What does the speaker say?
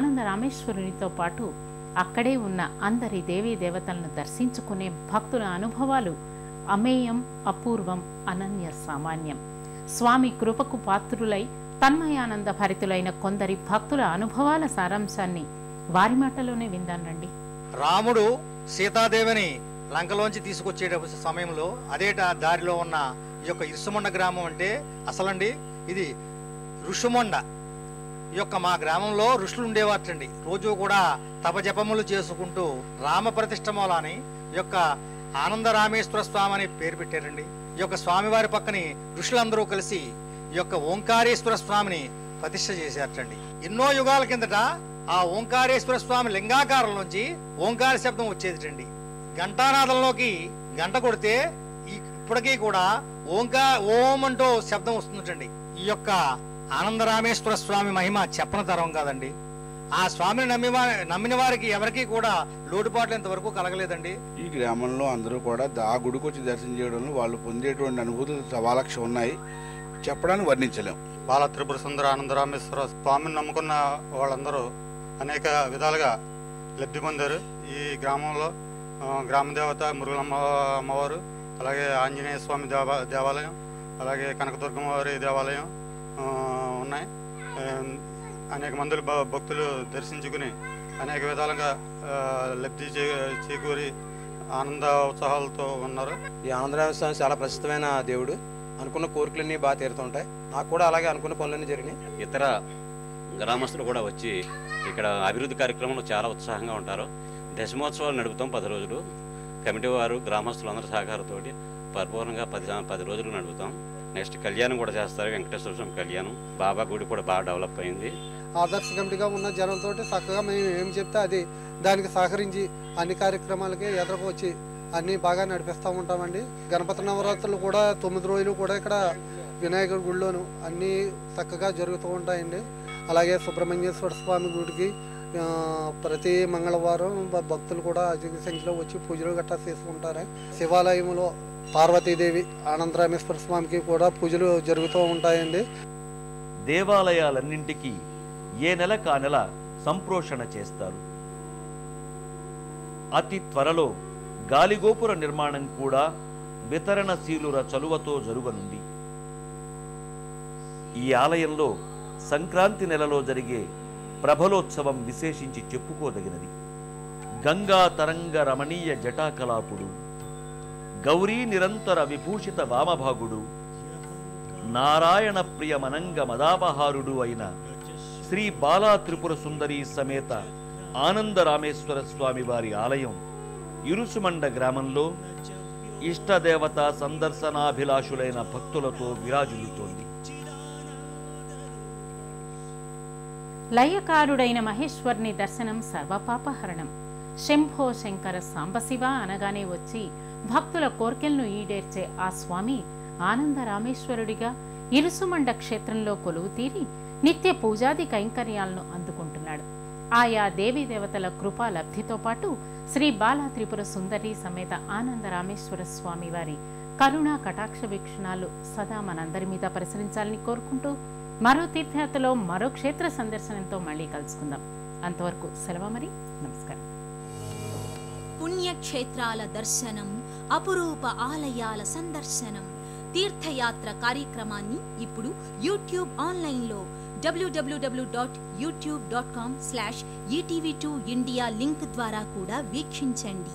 ఆనంద రామేశ్వరునితో పాటు అక్కడే ఉన్న అందరి దేవీ దేవతలను దర్శించుకునే భక్తుల అనుభవాలు అమేయం అపూర్వం అనన్య సామాన్యం. స్వామి కృపకు పాత్రులై తన్మయానంద భరితులైన కొందరి భక్తుల అనుభవాల సారాంశాన్ని వారి మాటలోనే విందానండి రాముడు సీతాదేవిని లంకలోంచి తీసుకొచ్చే సమయంలో అదేట దారిలో ఉన్న ఈ యొక్క ఇరుసుమండ గ్రామం అంటే అసలండి? ఇది ఋషుమొండ. ఈ యొక్క మా గ్రామంలో ఋషులు ఉండేవాటండి రోజు కూడా తపజపములు చేసుకుంటూ రామ ప్రతిష్టమూలని ఈ యొక్క ఆనందరామేశ్వర స్వామి అని పేరు పెట్టారండి. ఈ యొక్క స్వామివారి పక్కని ఋషులందరూ కలిసి ఈ యొక్క ఓంకారేశ్వర స్వామిని ప్రతిష్ట చేశారటండి. ఎన్నో యుగాల కిందట ఆ ఓంకారేశ్వర స్వామి లింగాకారం నుంచి ఓంకార శబ్దం వచ్చేదిటండి. ఘంటానాదంలోకి గంట కొడితే ఇప్పటికీ కూడా ఓంకార ఓం అంటూ శబ్దం వస్తుందటండి. ఈ యొక్క ఆనందరామేశ్వర స్వామి మహిమ చెప్పన తరం కాదండి. ఆ స్వామిని నమ్మి నమ్మిన వారికి ఎవరికీ కూడా లోటుపాట్లు ఇంతవరకు కలగలేదండి. ఈ గ్రామంలో అందరూ కూడా దా- ఆ గుడికి వచ్చి దర్శనం చేయడంలో వాళ్ళు పొందేటువంటి అనుభూతులు సవాలక్ష ఉన్నాయి. చెప్పడానికి వర్ణించలేం. బాల త్రిపుర సుందర ఆనందరామేశ్వర స్వామిని నమ్ముకున్న వాళ్ళందరూ అనేక విధాలుగా లబ్ధి పొందారు. ఈ గ్రామంలో ఆ, గ్రామ దేవత మురుగులమ్మ అమ్మవారు అలాగే ఆంజనేయ స్వామి దేవ దేవాలయం అలాగే కనకదుర్గమ్మ వారి దేవాలయం ఉన్నాయి. ఆ, అనేక మంది భ- భక్తులు దర్శించుకుని అనేక విధాలుగా లబ్ధి చే చేకూరి ఆనంద ఉత్సాహాలతో ఉన్నారు. ఈ ఆనందరామ స్వామి చాలా ప్రసిద్ధమైన దేవుడు. అనుకున్న కోరికలన్నీ బాగా తీరుతుంటాయి నాకు కూడా అలాగే అనుకున్న పనులన్నీ జరిగినాయి. ఇతర గ్రామస్తులు కూడా వచ్చి ఇక్కడ అభివృద్ధి కార్యక్రమంలో చాలా ఉత్సాహంగా ఉంటారు. దశమోత్సవాలు నడుపుతాం పది రోజులు. కమిటీ వారు గ్రామస్తులందరి సహకారంతో పరిపూర్ణంగా పది పది రోజులు నడుపుతాం. నెక్స్ట్ కళ్యాణం కూడా చేస్తారు వెంకటేశ్వర స్వామి కళ్యాణం. బాబా గుడి కూడా బాగా డెవలప్ అయింది. ఆదర్శ కమిటీగా ఉన్న జనంతో చక్కగా మేము ఏం చెప్తే అది దానికి సహకరించి అన్ని కార్యక్రమాలకి ఎదురుకు వచ్చి అన్ని బాగా నడిపిస్తూ ఉంటామండి. గణపతి నవరాత్రులు కూడా తొమ్మిది రోజులు కూడా ఇక్కడ వినాయకుడి గుడిలోను అన్నీ చక్కగా జరుగుతూ ఉంటాయండి. అలాగే సుబ్రహ్మణ్యేశ్వర స్వామి గుడికి ప్రతి మంగళవారం భక్తులు కూడా అధిక సంఖ్యలో వచ్చి పూజలు గట్టా చేసుకుంటారు శివాలయంలో పార్వతీదేవి ఆనందరామేశ్వర స్వామికి కూడా పూజలు జరుగుతూ ఉంటాయండి. దేవాలయాలన్నింటికీ ఏ నెల కా నెల సంప్రోషణ చేస్తారు. అతి త్వరలో గాలిగోపుర నిర్మాణం కూడా వితరణశీలుర చలువతో జరుగనుంది. ఈ ఆలయంలో సంక్రాంతి నెలలో జరిగే ప్రభలోత్సవం విశేషించి చెప్పుకోదగినది. గంగా తరంగ రమణీయ జటాకలాపుడు గౌరీ నిరంతర విభూషిత వామభాగుడు నారాయణ ప్రియ మనంగ మదాపహారుడు అయిన శ్రీ బాలా త్రిపుర సుందరి సమేత ఆనందరామేశ్వర స్వామి వారి ఆలయం ఇరుసుమండ గ్రామంలో ఇష్టదేవత సందర్శనాభిలాషులైన భక్తులతో విరాజులుతోంది లయకారుడైన మహేశ్వర్ని దర్శనం సర్వపాపహరణం. శంభో శంకర సాంబశివ అనగానే వచ్చి భక్తుల కోర్కెలను ఈడేర్చే ఆ స్వామి ఆనంద రామేశ్వరుడిగా ఇరుసుమండ క్షేత్రంలో కొలువు తీరి నిత్య పూజాది కైంకర్యాలను అందుకుంటున్నాడు. ఆయా దేవీ దేవతల కృపా లబ్ధితో పాటు శ్రీ బాలా త్రిపుర సుందరి సమేత ఆనంద రామేశ్వర స్వామి వారి కరుణా కటాక్ష వీక్షణాలు సదా మనందరి మీద పరిసరించాలని కోరుకుంటూ మరో తీర్థయాత్రలో మరో క్షేత్ర సందర్శనంతో మళ్ళీ కలుసుకుందాం. అంతవరకు సెలవు మరి నమస్కారం. పుణ్యక్షేత్రాల దర్శనం అపురూప ఆలయాల సందర్శనం తీర్థయాత్ర కార్యక్రమాన్ని ఇప్పుడు యూట్యూబ్ ఆన్లైన్లో డబ్ల్యూడబ్ల్యూడబ్ల్యూ dot YouTube dot com slash ETV two India link ద్వారా కూడా వీక్షించండి.